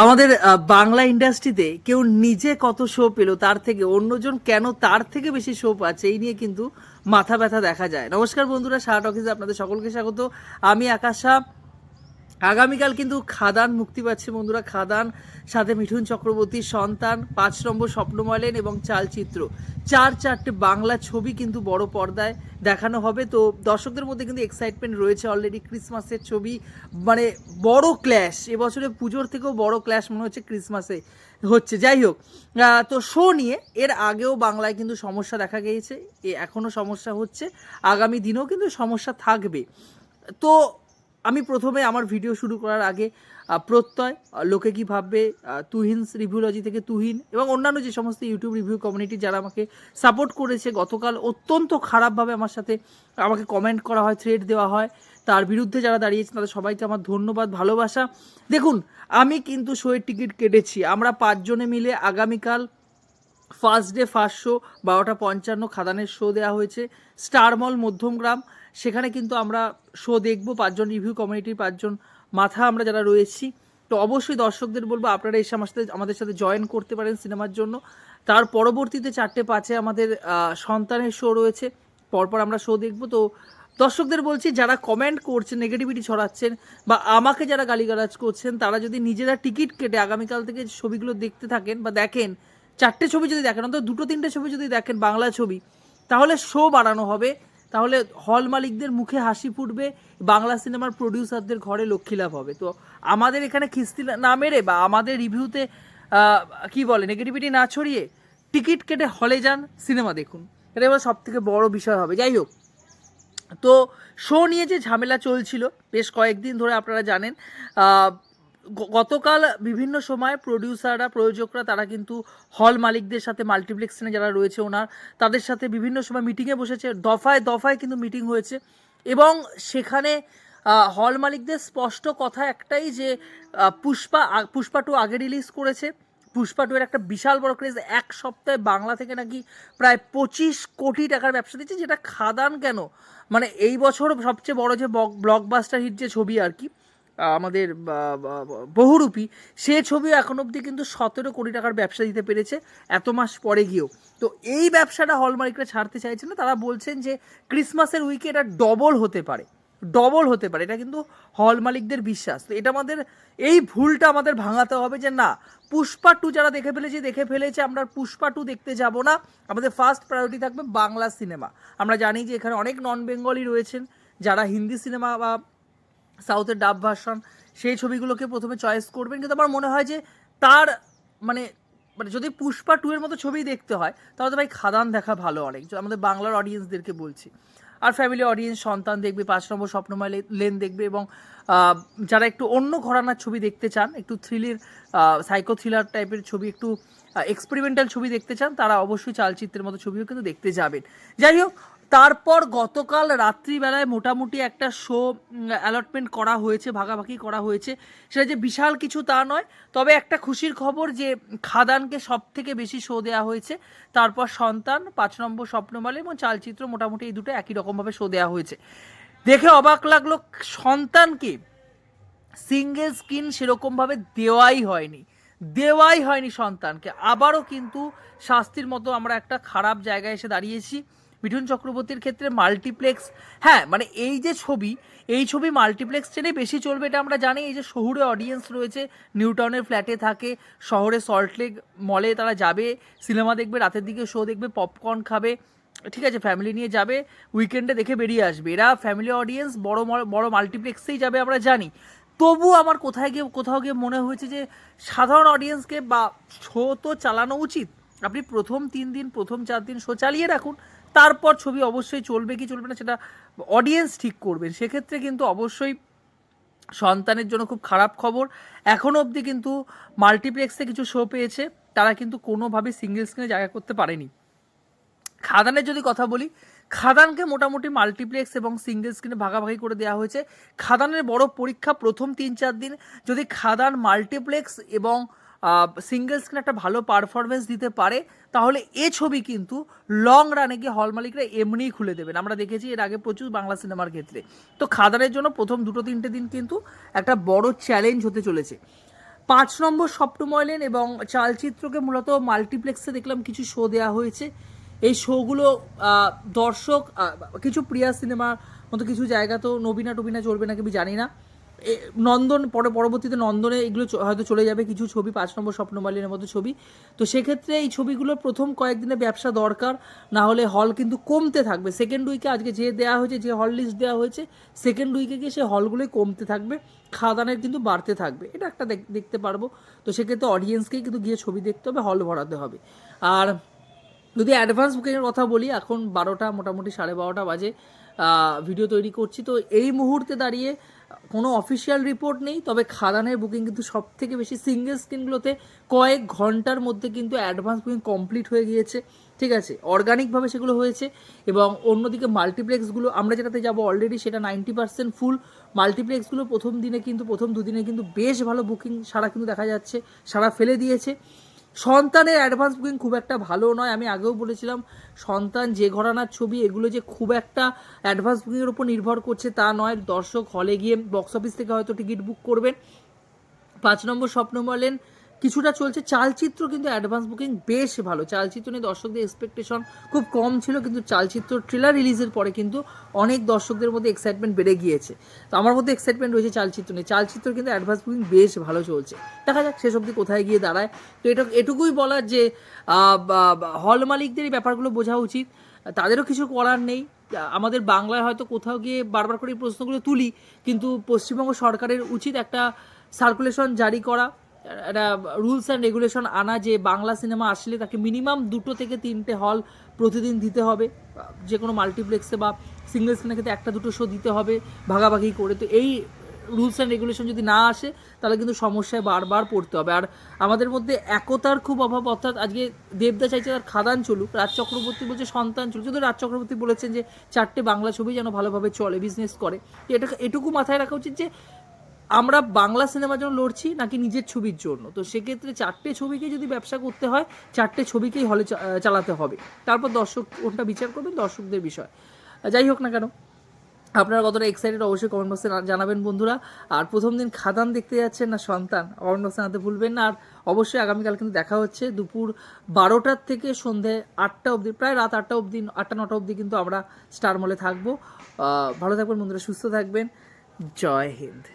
আমাদের বাংলা ইন্ডাস্ট্রিতে কেউ নিজে কত শো পেল, তার থেকে অন্যজন কেন তার থেকে বেশি শো পাচ্ছে, এই নিয়ে কিন্তু মাথা ব্যথা দেখা যায়। নমস্কার বন্ধুরা শাহ টকিজে আপনাদের সকলকে স্বাগত। আমি আকাশা আগামীকাল কিন্তু খাদান মুক্তি পাচ্ছে বন্ধুরা। খাদান, সাথে মিঠুন চক্রবর্তীর সন্তান, পাঁচ নম্বর স্বপ্নময়লেন এবং চালচিত্র। চার চারটে বাংলা ছবি কিন্তু বড় পর্দায় দেখানো হবে। তো দর্শকদের মধ্যে কিন্তু এক্সাইটমেন্ট রয়েছে অলরেডি ক্রিসমাসের ছবি। মানে বড় ক্ল্যাশ এবছরে পুজোর থেকেও বড় ক্ল্যাশ মনে হচ্ছে ক্রিসমাসে হচ্ছে। যাই হোক তো শো নিয়ে এর আগেও বাংলায় কিন্তু সমস্যা দেখা গিয়েছে। এখনও সমস্যা হচ্ছে। আগামী দিনেও কিন্তু সমস্যা থাকবে। তো আমি প্রথমে আমার ভিডিও শুরু করার আগে প্রত্যয় লোকে কি ভাববে তুহিনস রিভিউলজি থেকে তুহিন এবং অন্যান্য যে সমস্ত ইউটিউব রিভিউ কমিউনিটি যারা আমাকে সাপোর্ট করেছে, গতকাল অত্যন্ত খারাপভাবে আমার সাথে আমাকে কমেন্ট করা হয় থ্রেড দেওয়া হয়। তার বিরুদ্ধে যারা দাঁড়িয়েছে, তাদের সবাইকে আমার ধন্যবাদ, ভালোবাসা। দেখুন, আমি কিন্তু শোয়ের টিকিট কেটেছি। আমরা পাঁচজনে মিলে আগামীকাল ফার্স্ট ডে ফার্স্ট শো বারোটা পঞ্চান্ন খাদানের শো দেওয়া হয়েছে স্টার মল মধ্যমগ্রাম। সেখানে কিন্তু আমরা শো দেখব, পাঁচজন রিভিউ কমিউনিটির পাঁচজন মাথা আমরা যারা রয়েছি। তো অবশ্যই দর্শকদের বলব, আপনারা এসে আমার সাথে আমাদের সাথে জয়েন করতে পারেন সিনেমার জন্য। তার পরবর্তীতে চারটে পাঁচে আমাদের সন্তানের শো রয়েছে। পরপর আমরা শো দেখব। তো দর্শকদের বলছি, যারা কমেন্ট করছেন নেগেটিভিটি ছড়াচ্ছেন বা আমাকে যারা গালিগালাজ করছেন, তারা যদি নিজেরা টিকিট কেটে আগামীকাল থেকে ছবিগুলো দেখতে থাকেন বা দেখেন, চারটে ছবি যদি দেখেন, অন্তত দুটো, তিনটে ছবি যদি দেখেন, বাংলা ছবি, তাহলে শো বাড়ানো হবে। তাহলে হল মালিকদের মুখে হাসি ফুটবে, বাংলা সিনেমার প্রডিউসারদের ঘরে লক্ষ্মী লাভ হবে। তো আমাদের এখানে খিস্তি না মেরে বা আমাদের রিভিউতে কি বলে নেগেটিভিটি না ছড়িয়ে টিকিট কেটে হলে যান, সিনেমা দেখুন। এটা এবার সব থেকে বড় বিষয় হবে। যাই হোক, তো শো নিয়ে যে ঝামেলা চলছিল, বেশ কয়েকদিন ধরে আপনারা জানেন গতকাল বিভিন্ন সময় প্রডিউসাররা প্রযোজকরা, তারা কিন্তু হল মালিকদের সাথে মাল্টিপ্লেক্সে যারা রয়েছে ওনার, তাদের সাথে বিভিন্ন সময় মিটিংয়ে বসেছে। দফায় দফায় কিন্তু মিটিং হয়েছে। এবং সেখানে হল মালিকদের স্পষ্ট কথা একটাই যে পুষ্পা পুষ্পা টু আগে রিলিজ করেছে। পুষ্পা টু এর একটা বিশাল বড় ক্রেজ এক সপ্তাহে বাংলা থেকে নাকি প্রায় পঁচিশ কোটি টাকার ব্যবসা দিচ্ছে, যেটা খাদান কেন? মানে এই বছর সবচেয়ে বড় যে ব্লকবাস্টার হিট যে ছবি আর কি আমাদের বহুরূপী, সে ছবিও এখন অবধি কিন্তু সতেরো কোটি টাকার ব্যবসা দিতে পেরেছে এত মাস পরে গিয়েও। তো এই ব্যবসাটা হলমার্করা ছাড়তে চাইছে না, তারা বলছেন যে ক্রিসমাসের উইকে এটা ডবল হতে পারে, ডবল হতে পারে, এটা কিন্তু হল মালিকদের বিশ্বাস। তো এটা আমাদের, এই ভুলটা আমাদের ভাঙাতে হবে যে না, পুষ্পা টু যারা দেখে ফেলেছে দেখে ফেলেছে, আমরা পুষ্পা টু দেখতে যাব না, আমাদের ফার্স্ট প্রায়োরিটি থাকবে বাংলা সিনেমা। আমরা জানি যে এখানে অনেক নন বেঙ্গলি রয়েছেন, যারা হিন্দি সিনেমা বা সাউথের ডাব ভার্সন, সেই ছবিগুলোকে প্রথমে চয়েস করবেন। কিন্তু আমার মনে হয় যে তার মানে মানে যদি পুষ্পা টু এর মতো ছবি দেখতে হয়, তাহলে তো ভাই খাদান দেখা ভালো অনেক। আমাদের বাংলার অডিয়েন্সদেরকে বলছি। আর ফ্যামিলি অডিয়েন্স সন্তান দেখবে, পাঁচ নম্বর স্বপ্নময় লেন দেখবে এবং যারা একটু অন্য ঘরানার ছবি দেখতে চান, একটু থ্রিলির সাইকো থ্রিলার টাইপের ছবি, একটু এক্সপেরিমেন্টাল ছবি দেখতে চান, তারা অবশ্যই চালচিত্রের মতো ছবিও কিন্তু দেখতে যাবেন। যাই হোক তারপর গতকাল রাত্রিবেলায় মোটামুটি একটা শো অ্যালটমেন্ট করা হয়েছে, ভাগাভাগি করা হয়েছে। সেটা যে বিশাল কিছু তা নয়, তবে একটা খুশির খবর যে খাদানকে সব থেকে বেশি শো দেওয়া হয়েছে, তারপর সন্তান, পাঁচ নম্বর স্বপ্নমালে এবং চালচিত্র মোটামুটি এই দুটো একই রকমভাবে শো দেওয়া হয়েছে। দেখে অবাক লাগল, সন্তানকে সিঙ্গেল স্ক্রিন সেরকমভাবে দেওয়াই হয়নি দেওয়াই হয়নি সন্তানকে। আবারও কিন্তু শাস্তির মতো আমরা একটা খারাপ জায়গায় এসে দাঁড়িয়েছি। মিঠুন চক্রবর্তীর ক্ষেত্রে মাল্টিপ্লেক্স হ্যাঁ মানে এই যে ছবি, এই ছবি মাল্টিপ্লেক্স চেনে বেশি চলবে এটা আমরা জানি। এই যে শহুরে অডিয়েন্স রয়েছে নিউ টাউনের ফ্ল্যাটে থাকে, শহরে সল্টলেক মলে তারা যাবে সিনেমা দেখবে, রাতের দিকে শো দেখবে পপকর্ন খাবে, ঠিক আছে ফ্যামিলি নিয়ে যাবে উইকেন্ডে দেখে বেরিয়ে আসবে। এরা ফ্যামিলি অডিয়েন্স বড় বড় মাল্টিপ্লেক্সেই যাবে আমরা জানি। তবু আমার কোথায় গিয়ে, কোথাও গিয়ে মনে হয়েছে যে সাধারণ অডিয়েন্সকে বা শো তো চালানো উচিত। আপনি প্রথম তিন দিন, প্রথম চার দিন শো চালিয়ে রাখুন তারপর ছবি অবশ্যই চলবে, কি চলবে না সেটা অডিয়েন্স ঠিক করবেন সেক্ষেত্রে কিন্তু অবশ্যই সন্তানের জন্য খুব খারাপ খবর। এখনও অবধি কিন্তু মাল্টিপ্লেক্সে কিছু শো পেয়েছে, তারা কিন্তু কোনোভাবে সিঙ্গেল স্ক্রিনে জায়গা করতে পারেনি। খাদানের যদি কথা বলি, খাদানকে মোটামুটি মাল্টিপ্লেক্স এবং সিঙ্গেল স্ক্রিনে ভাগাভাগি করে দেওয়া হয়েছে। খাদানের বড় পরীক্ষা প্রথম তিন চার দিন। যদি খাদান মাল্টিপ্লেক্স এবং সিঙ্গেল স্ক্রিন একটা ভালো পারফরমেন্স দিতে পারে, তাহলে এ ছবি কিন্তু লং রানে গিয়ে হল মালিকরা এমনিই খুলে দেবেন। আমরা দেখেছি এর আগে প্রচুর বাংলা সিনেমার ক্ষেত্রে। তো খাদানের জন্য প্রথম দুটো তিনটে দিন কিন্তু একটা বড় চ্যালেঞ্জ হতে চলেছে। পাঁচ নম্বর স্বপ্নময় লেন এবং চালচিত্রকে মূলত মাল্টিপ্লেক্সে দেখলাম কিছু শো দেওয়া হয়েছে। এই শোগুলো দর্শক কিছু প্রিয়া সিনেমার মতো কিছু জায়গা তো নবীনা টবিনা চলবে নাকি আমি জানি না। নন্দন, পরে, পরবর্তীতে নন্দনে এগুলো হয়তো চলে যাবে, কিছু ছবি, পাঁচ নম্বর স্বপ্নমালিনের মতো ছবি। তো সেক্ষেত্রে এই ছবিগুলোর প্রথম কয়েকদিনে ব্যবসা দরকার না হলে হল কিন্তু কমতে থাকবে। সেকেন্ড উইকে আজকে যে দেওয়া হয়েছে, যে হল লিস্ট দেওয়া হয়েছে সেকেন্ড উইকে গিয়ে সেই হলগুলোই কমতে থাকবে, খাদানের কিন্তু বাড়তে থাকবে। এটা একটা দেখ- দেখতে পারব। তো সেক্ষেত্রে অডিয়েন্সকেই কিন্তু গিয়ে ছবি দেখতে হবে হল ভরাতে হবে। আর যদি অ্যাডভান্স বুকিংয়ের কথা বলি, এখন বারোটা, মোটামুটি সাড়ে বারোটা বাজে ভিডিও তৈরি করছি। তো এই মুহূর্তে দাঁড়িয়ে কোনো অফিসিয়াল রিপোর্ট নেই, তবে খাদানের বুকিং কিন্তু সব থেকে বেশি সিঙ্গেল স্ক্রিনগুলোতে কয়েক ঘণ্টার মধ্যে কিন্তু অ্যাডভান্স বুকিং কমপ্লিট হয়ে গিয়েছে। ঠিক আছে অর্গানিকভাবে সেগুলো হয়েছে এবং অন্যদিকে মাল্টিপ্লেক্সগুলো আমরা যেটাতে যাব অলরেডি সেটা নাইনটি পার্সেন্ট ফুল মাল্টিপ্লেক্সগুলো প্রথম দিনে কিন্তু, প্রথম দুদিনে কিন্তু বেশ ভালো বুকিং সারা কিন্তু দেখা যাচ্ছে, সারা ফেলে দিয়েছে। সন্তানের অ্যাডভান্স বুকিং খুব একটা ভালো নয়। আমি আগেও বলেছিলাম, সন্তান যে ঘরানার ছবি, এগুলো যে খুব একটা অ্যাডভান্স বুকিংয়ের উপর নির্ভর করছে তা নয়। দর্শক হলে গিয়ে বক্স অফিস থেকে হয়তো টিকিট বুক করবেন। পাঁচ নম্বর স্বপ্ন বলেন কিছুটা চলছে। চালচিত্র কিন্তু অ্যাডভান্স বুকিং বেশ ভালো। চালচিত্র নিয়ে দর্শকদের এক্সপেকটেশন খুব কম ছিল, কিন্তু চালচিত্র ট্রেলার রিলিজের পরে কিন্তু অনেক দর্শকদের মধ্যে এক্সাইটমেন্ট বেড়ে গিয়েছে। তো আমার মধ্যে এক্সাইটমেন্ট রয়েছে চালচিত্র নিয়ে। চালচিত্র কিন্তু অ্যাডভান্স বুকিং বেশ ভালো চলছে। দেখা যাক শেষ অবধি কোথায় গিয়ে দাঁড়ায়। তো এটা, এটুকুই বলার যে হল মালিকদের এই ব্যাপারগুলো বোঝা উচিত। তাদেরও কিছু করার নেই। আমাদের বাংলায় হয়তো কোথাও গিয়ে বারবার করে এই প্রশ্নগুলো তুলি, কিন্তু পশ্চিমবঙ্গ সরকারের উচিত একটা সার্কুলেশন জারি করা। একটা রুলস অ্যান্ড রেগুলেশন আনা যে বাংলা সিনেমা আসলে তাকে মিনিমাম দুটো থেকে তিনটে হল প্রতিদিন দিতে হবে, যে কোনো মাল্টিপ্লেক্সে বা সিঙ্গেল স্ক্রিনের ক্ষেত্রে একটা দুটো শো দিতে হবে, ভাগাভাগি করে। তো এই রুলস অ্যান্ড রেগুলেশন যদি না আসে, তাহলে কিন্তু সমস্যায় বারবার পড়তে হবে। আর আমাদের মধ্যে একতার খুব অভাব, অর্থাৎ আজকে দেবদা চাইছে তার খাদান চলুক, রাজ চক্রবর্তী বলছে সন্তান চলুক। যদি রাজ চক্রবর্তী বলেছেন যে চারটে বাংলা ছবি যেন ভালোভাবে চলে বিজনেস করে। এটা এটুকু মাথায় রাখা উচিত যে আমরা বাংলা সিনেমার জন্য লড়ছি নাকি নিজের ছবির জন্য? তো সেক্ষেত্রে চারটে ছবিকে যদি ব্যবসা করতে হয়, চারটে ছবিকেই হলে চালাতে হবে। তারপর দর্শক কোনটা বিচার করবেন? দর্শকদের বিষয়। যাই হোক না কেন, আপনারা কতটা এক্সাইটেড অবশ্যই কমেন্ট বক্সে জানাবেন বন্ধুরা। আর প্রথম দিন খাদান দেখতে যাচ্ছেন না সন্তান কমেন্ট বক্সে জানাতে ভুলবেন না। আর অবশ্যই আগামীকাল কিন্তু দেখা হচ্ছে দুপুর বারোটার থেকে সন্ধে আটটা অবধি, প্রায় রাত আটটা অবধি, আটটা নটা অবধি কিন্তু আমরা স্টার মলে থাকব। ভালো থাকবেন বন্ধুরা, সুস্থ থাকবেন। জয় হিন্দ।